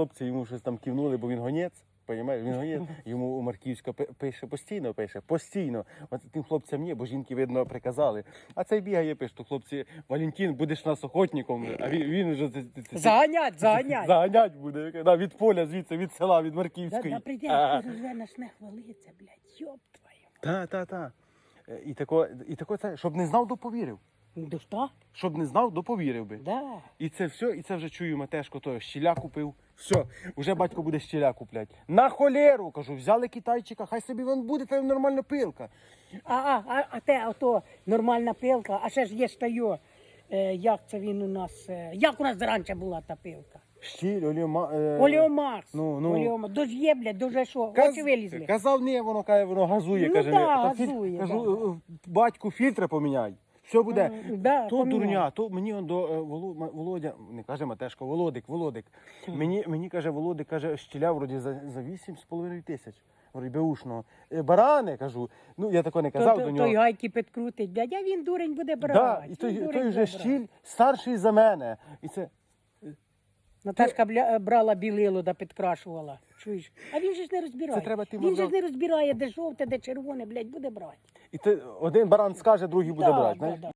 хлопці йому щось там кивнули, бо він гонець. Понімаєш, він гонець, йому у Марківська пише постійно, пише, постійно. От тим хлопцям ні, бо жінки, видно, приказали. А цей бігає, пише, то хлопці, Валентин, будеш нас охотником, а він, він вже Заганять, заганять. заганять буде. Да, від поля, звідси, від села, від Марківської. да прийде, вже начне хвалитися, блядь, йоп твою. Та, та, та. Е, І тако, і тако це, щоб не знав, доповірив. Що? Щоб не знав, доповірив би. Да. І це все, і це вже чую, Матешко, то щіля купив. Все, вже батько буде щіля куплять. На холєру, кажу, взяли китайчика, хай собі він буде, там нормальна пилка. А, а, а, а те, ото нормальна пилка, а ще ж є стаю. Е, як це він у нас, е, як у нас раніше була та пилка? Щіль, оліома. Е... Оліомакс. ну, ну. Оліомакс. Дож є, блядь, дуже що, Каз- очі вилізли. Казав, ні, воно каже, воно газує, Ну каже, да, «Та філь- газує, кажу, «Е, батьку фільтри поміняй. Все буде. Да, то поміняй. дурня, то мені он до е, Воло- Ма- Володя, не каже Матешко, Володик, Володик. Мені, мені каже, Володик, каже, щіля вроді за, за 8,5 тисяч. Вроді беушного. Е, Барани, кажу. Ну, я тако не казав то, до нього. той гайки підкрутить, дядя, він дурень буде Да, і той, той вже щіль старший за мене. І це Наташка бля, брала білило да підкрашувала. Чуєш? А він же ж не розбирає. Це треба ти він же ж не розбирає, де жовте, де червоне, блядь, буде брати. І ти один баран скаже, другий буде Да, брати. да, знаєш? да.